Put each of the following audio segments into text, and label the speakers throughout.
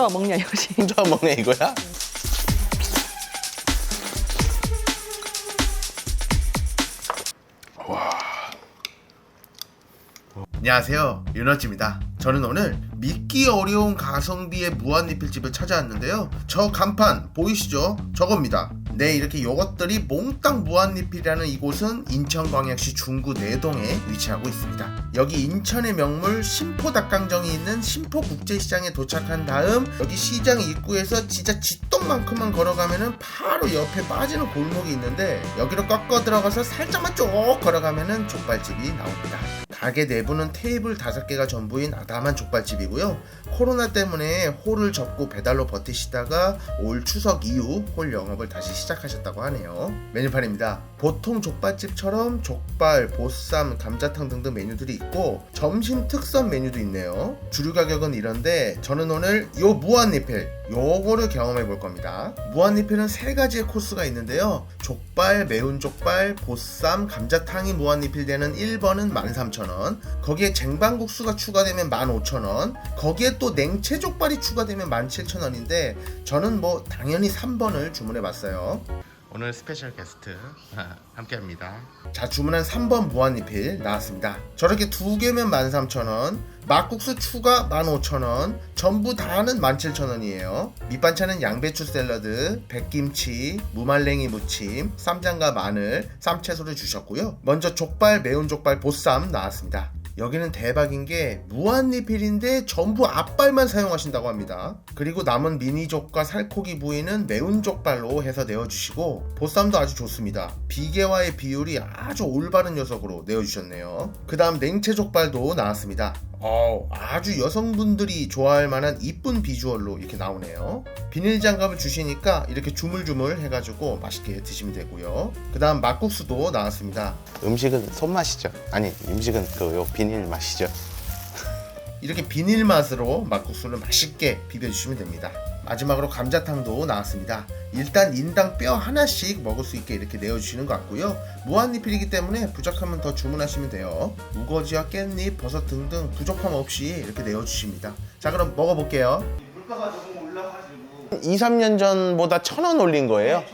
Speaker 1: 혼자 먹냐 이거지.
Speaker 2: 혼자 먹네 이거야?
Speaker 3: 안녕하세요 윤어찌입니다 저는 오늘 믿기 어려운 가성비의 무한리필집을 찾아왔는데요 저 간판 보이시죠? 저겁니다 네 이렇게 이것들이 몽땅 무한리필이라는 이곳은 인천광역시 중구 내동에 위치하고 있습니다 여기 인천의 명물 심포 닭강정이 있는 심포 국제시장에 도착한 다음 여기 시장 입구에서 진짜 쥐똥만큼만 걸어가면은 바로 옆에 빠지는 골목이 있는데 여기로 꺾어 들어가서 살짝만 쭉 걸어가면은 족발집이 나옵니다 가게 내부는 테이블 다섯 개가 전부인 아담한 족발집이고요. 코로나 때문에 홀을 접고 배달로 버티시다가 올 추석 이후 홀 영업을 다시 시작하셨다고 하네요. 메뉴판입니다. 보통 족발집처럼 족발, 보쌈, 감자탕 등등 메뉴들이 있고 점심 특선 메뉴도 있네요. 주류 가격은 이런데 저는 오늘 요 무한리필 요거를 경험해 볼 겁니다. 무한리필은 세 가지의 코스가 있는데요. 족발, 매운 족발, 보쌈, 감자탕이 무한리필 되는 1번은 13,000원, 거기에 쟁반국수가 추가되면 15,000원, 거기에 또 냉채 족발이 추가되면 17,000원인데 저는 뭐 당연히 3번을 주문해 봤어요. 오늘 스페셜 게스트 함께합니다. 자 주문한 3번 무한리필 나왔습니다. 저렇게 두 개면 13,000원, 막국수 추가 15,000원, 전부 다는 17,000원이에요. 밑반찬은 양배추 샐러드, 백김치, 무말랭이 무침, 쌈장과 마늘, 쌈채소를 주셨고요. 먼저 족발, 매운 족발, 보쌈 나왔습니다. 여기는 대박인 게 무한 리필인데 전부 앞발만 사용하신다고 합니다. 그리고 남은 미니족과 살코기 부위는 매운 족발로 해서 내어주시고 보쌈도 아주 좋습니다. 비계와의 비율이 아주 올바른 녀석으로 내어주셨네요. 그 다음 냉채 족발도 나왔습니다. 어, 아주 여성분들이 좋아할 만한 이쁜 비주얼로 이렇게 나오네요. 비닐 장갑을 주시니까 이렇게 주물주물 해가지고 맛있게 드시면 되고요. 그 다음 막국수도 나왔습니다.
Speaker 2: 음식은 손맛이죠. 아니 음식은 그요 비닐 맛이죠.
Speaker 3: 이렇게 비닐 맛으로 막국수를 맛있게 비벼주시면 됩니다. 마지막으로 감자탕도 나왔습니다. 일단 인당 뼈 하나씩 먹을 수 있게 이렇게 내어주시는 것 같고요. 무한리필이기 때문에 부족하면 더 주문하시면 돼요. 우거지와 깻잎, 버섯 등등 부족함 없이 이렇게 내어주십니다. 자 그럼 먹어볼게요.
Speaker 4: 물가가 조금 올라가지고
Speaker 2: 2, 3년 전보다 천 원 올린 거예요?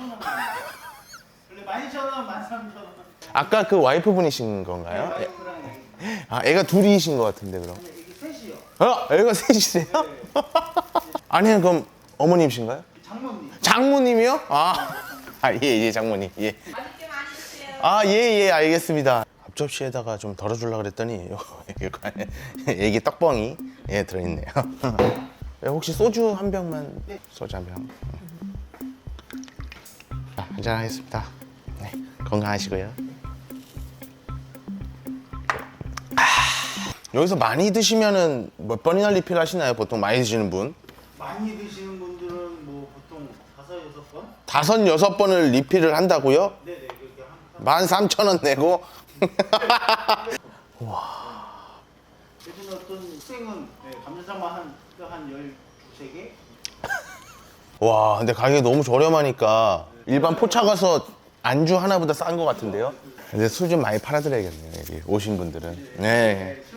Speaker 4: 원래 12,000원, 13,000원
Speaker 2: 아까 그 와이프분이신 건가요? 애-
Speaker 4: 와이프랑 애기
Speaker 2: 아 애가 둘이신 것 같은데 그럼?
Speaker 4: 애기 셋이요
Speaker 2: 어? 애가 셋이세요? 아니 그럼 어머님이신가요?
Speaker 4: 장모님
Speaker 2: 장모님이요? 아, 아, 예, 예, 장모님. 예. 아, 예, 예, 알겠습니다. 앞접시에다가 좀 덜어주려고 그랬더니, 요거, 이거 안에 애기 떡뻥이, 예, 들어있네요. 예, 혹시 소주 한 병만, 소주 한 병. 자, 한잔 하겠습니다. 네, 건강하시고요. 아, 여기서 많이 드시면은 몇 번이나 리필 하시나요? 보통 많이 드시는 분?
Speaker 4: 많이 드시는 분들은 뭐 보통 다섯 여섯 번?
Speaker 2: 다섯, 여섯 번을 리필을 한다고요?
Speaker 4: 네네 그렇게
Speaker 2: 한만 삼천 원 내고?
Speaker 4: 요즘 어떤 학생은 네, 감자탕만 한한 열두세 개?
Speaker 2: 와 근데 가격이 너무 저렴하니까 일반 포차 가서 안주 하나보다 싼 것 같은데요? 근데 술좀 많이 팔아드려야겠네요 여기 오신 분들은. 네,
Speaker 4: 네, 술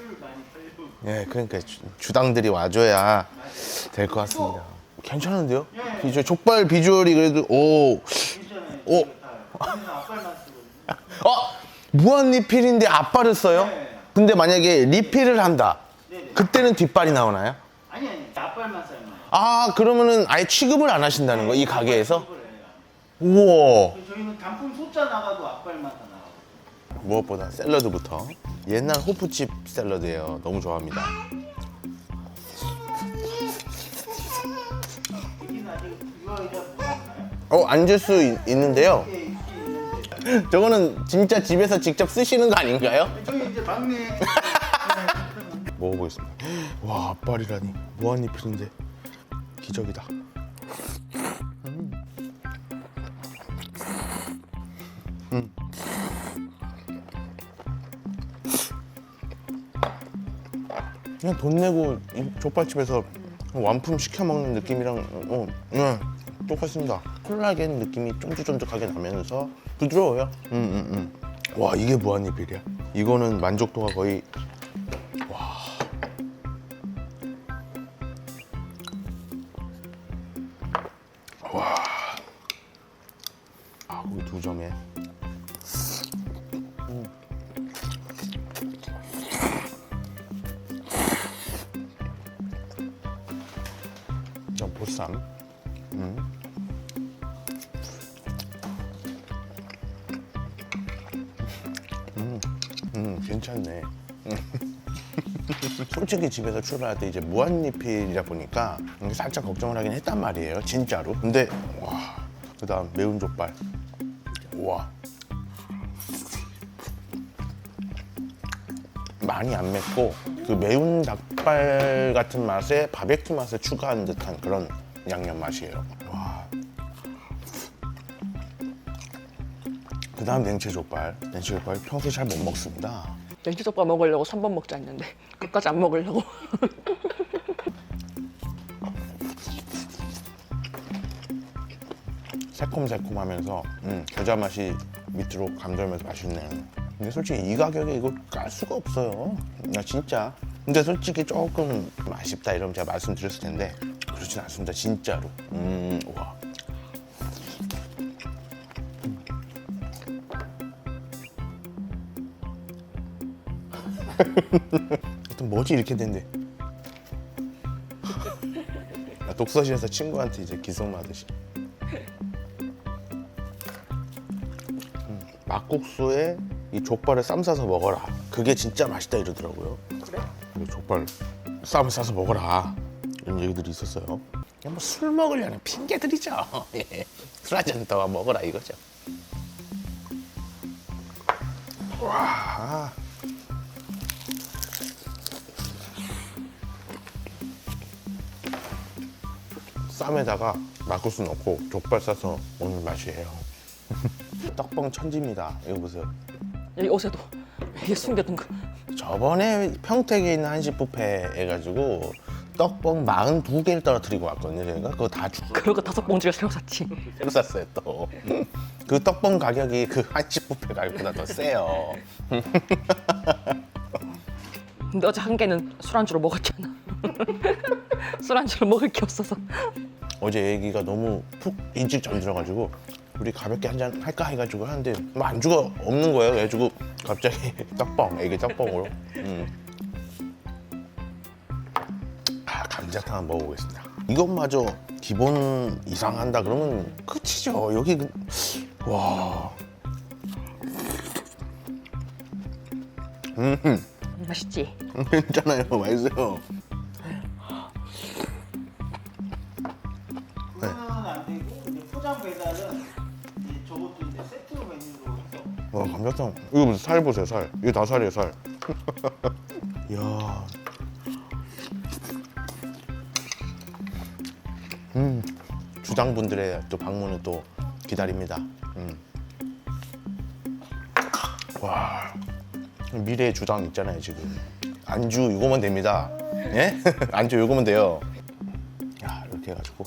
Speaker 2: 네 그러니까 주, 주당들이 와줘야 될 것 같습니다 괜찮은데요? 비주얼 족발 비주얼이 그래도 오 오. 어? 무한 리필인데 앞발을 써요?
Speaker 4: 네.
Speaker 2: 근데 만약에 리필을 한다 그때는 뒷발이 나오나요?
Speaker 4: 아니 아니 앞발만 써요
Speaker 2: 아 그러면은 아예 취급을 안 하신다는 거 이 가게에서? 우와
Speaker 4: 저희는 단품 소자 나가도 앞발만 다 나가고
Speaker 2: 무엇보다 샐러드부터. 옛날 호프집 샐러드예요. 너무 좋아합니다? 어 앉을 수 있, 있는데 저거는 진짜 집에서 직접 쓰시는 거 아닌가요?
Speaker 4: 저희 이제 막내.
Speaker 2: 먹어보겠습니다. 와 앞발이라니. 무한리필인데 기적이다 그냥 돈 내고 이 족발집에서 완품 시켜 먹는 느낌이랑 어, 네, 똑같습니다. 콜라겐 느낌이 쫀득쫀득하게 나면서 부드러워요. 음, 음, 음. 와 이게 무한리필이야. 이거는 만족도가 거의
Speaker 3: 괜찮네. 음. 솔직히 집에서 출발할 때 이제 무한리필이다 보니까 살짝 걱정을 하긴 했단 말이에요, 진짜로. 근데 와, 그다음 매운 족발. 와. 많이 안 맵고 그 매운 닭발 같은 맛에 바베큐 맛을 추가한 듯한 그런 양념 맛이에요. 와. 그 다음 냉채 족발. 냉채 족발 평소에 잘 못 먹습니다.
Speaker 1: 냉채족발 먹으려고 3번 먹자 했는데 끝까지 안 먹으려고
Speaker 3: 새콤새콤하면서 음, 겨자 맛이 밑으로 감돌면서 맛있네. 근데 솔직히 이 가격에 이거 깔 수가 없어요. 나 진짜. 근데 솔직히 조금 아쉽다 이러면 제가 말씀드렸을 텐데 그렇진 않습니다. 진짜로. 음, 와. 하여튼 뭐지 이렇게 된대. 나 독서실에서 친구한테 이제 기성하듯이. 막국수에 이 족발을 쌈 싸서 먹어라. 그게 진짜 맛있다 이러더라고요.
Speaker 1: 그래?
Speaker 3: 이 족발 쌈을 싸서 먹어라. 이런 얘기들이 있었어요. 그냥 뭐 술 먹으려는 핑계들이죠. 예. 술 한잔 더 먹어라 이거죠. 와. 쌈에다가 막국수 넣고 족발 싸서 먹는 맛이에요. 떡봉 천지입니다. 이거 보세요.
Speaker 1: 여기 옷에도 이게 숨겨둔 거
Speaker 3: 저번에 평택에 있는 한식 뷔페 해가지고 떡봉 42개를 떨어뜨리고 왔거든요. 저희가 그거 다 주고
Speaker 1: 그러고 다섯 봉지를 새로 샀지
Speaker 3: 새로 샀어요 또. 그 떡봉 가격이 그 한식 뷔페 가격보다 더 세요.
Speaker 1: 근데 어제 한 개는 술안주로 먹었잖아 술안주로 먹을 게 없어서
Speaker 3: 어제 애기가 너무 푹 일찍 잠들어가지고 우리 가볍게 한 잔 할까 해가지고 하는데 뭐 안주가 없는 거예요. 그래가지고 갑자기 떡봉, 애기 떡봉으로. 음. 아 감자탕 한번 먹어보겠습니다. 이것마저 기본 이상 한다 그러면 끝이죠. 여기 그- 와. 음,
Speaker 1: 맛있지?
Speaker 3: 괜찮아요. 맛있어요. 감자탕. 이거 무슨 살 보세요 살. 이거 다 살이에요 살. 이야. 음 주당분들의 또 방문을 또 기다립니다. 음. 와. 미래의 주당 있잖아요 지금. 안주 이거면 됩니다. 예? 안주 이거면 돼요. 야 이렇게 해가지고.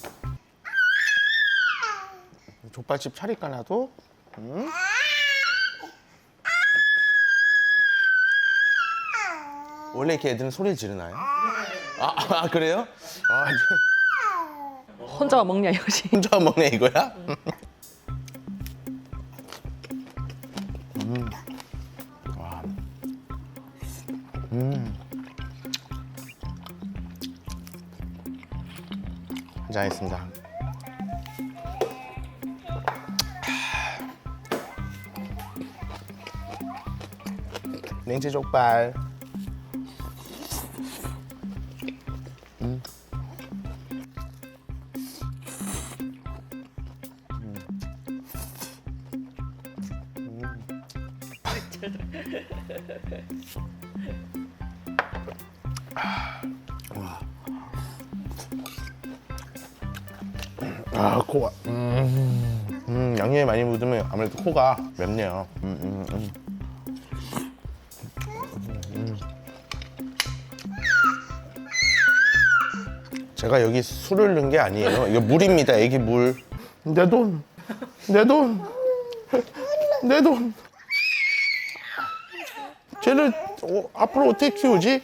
Speaker 3: 족발집 차릴까 나도 원래 이렇게 애들은 소리를 지르나요? 아, 아 그래요? 아
Speaker 1: 혼자 먹냐 이거지
Speaker 3: 혼자 먹네 이거야? 음. 와. 음. 하겠습니다. 냉채 족발. 아 코가. 음, 음, 양념이 많이 묻으면 아무래도 코가 맵네요. 음, 음, 음. 음. 제가 여기 술을 넣은 게 아니에요. 이거 물입니다. 애기 물내 돈. 내 돈. 내돈 쟤를 어, 앞으로 어떻게 키우지?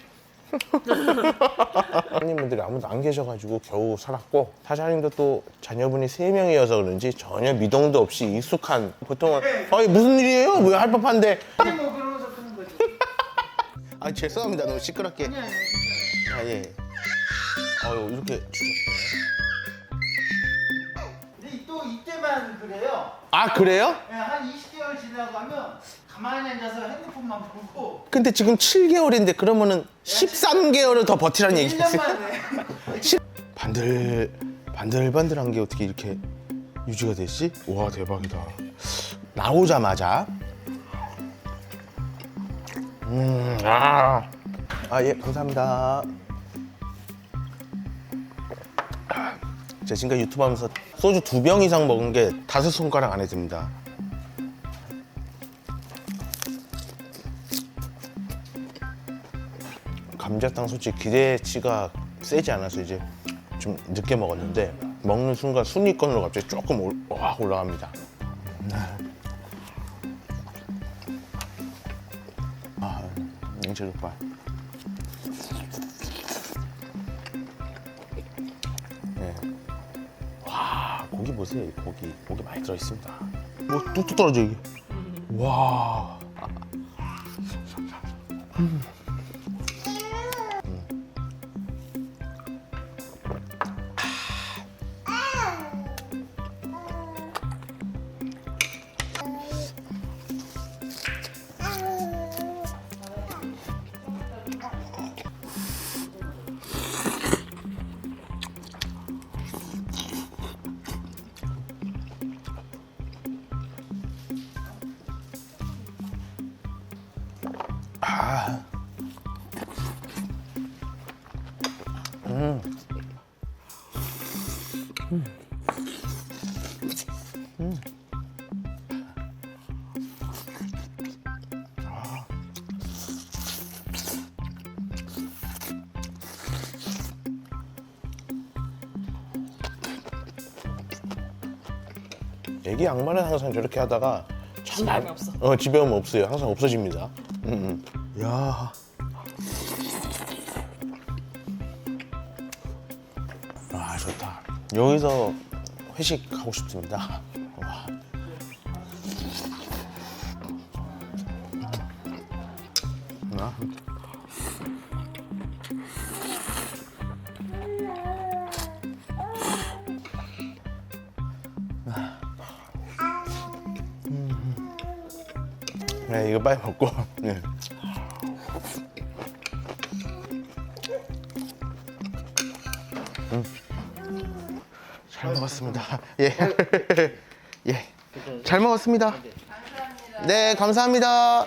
Speaker 3: 손님분들이 아무도 안 계셔가지고 겨우 살았고 사장님도 또 자녀분이 세 명이어서 그런지 전혀 미동도 없이 익숙한 보통은 아 이게 무슨 일이에요? 뭐할 법한데
Speaker 4: 아니 뭐 그러면서 거지.
Speaker 3: 아 죄송합니다 너무 시끄럽게
Speaker 4: 아니 아니.
Speaker 3: 아 예. 아유 이렇게.
Speaker 4: 근데 또 이때만 그래요.
Speaker 3: 아 그래요?
Speaker 4: 예, 한 20개월 지나가면 가만히 앉아서 핸드폰만 보고
Speaker 3: 근데 지금 7개월인데 그러면은 13개월을 더 버티라는
Speaker 4: 1년
Speaker 3: 얘기겠어요?
Speaker 4: 만에
Speaker 3: 반들 반들반들한 게 어떻게 이렇게 유지가 되지? 와 대박이다. 나오자마자 음, 아, 아, 예, 감사합니다. 제가 지금까지 유튜브 하면서 소주 두 병 이상 먹은 게 다섯 손가락 안에 듭니다. 감자탕 솔직히 기대치가 세지 않아서 이제 좀 늦게 먹었는데 먹는 순간 순위권으로 갑자기 조금 올, 확 올라갑니다. 아, 냉채족발. 네. 와, 고기 보세요. 이 고기. 고기 많이 들어 있습니다. 뭐 뚝뚝 떨어져, 이게. 와. 아. 음. 음. 음. 아. 애기 양말은 항상 저렇게 하다가 참
Speaker 1: 집에 없어.
Speaker 3: 어 집에 오면 없어요. 항상 없어집니다. 음, 음. 야. 아 좋다. 여기서 회식 하고 싶습니다. 와. 아. 네, 이거 빨리 먹고. 네. 잘 먹었습니다. 예. 예. 잘 먹었습니다. 네, 감사합니다.